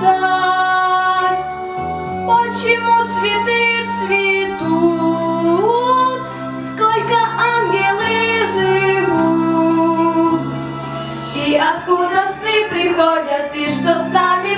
лежать, почему цветы цветут, сколько ангелы живут, и откуда сны приходят, и что с нами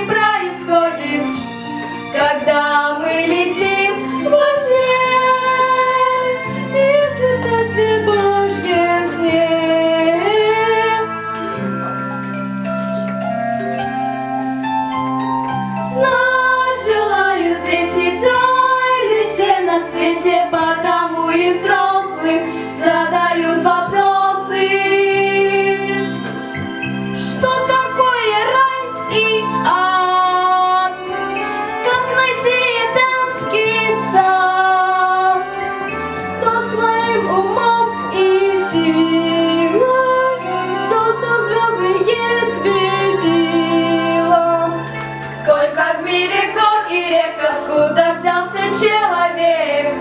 человек?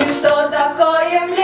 И что такое Млечный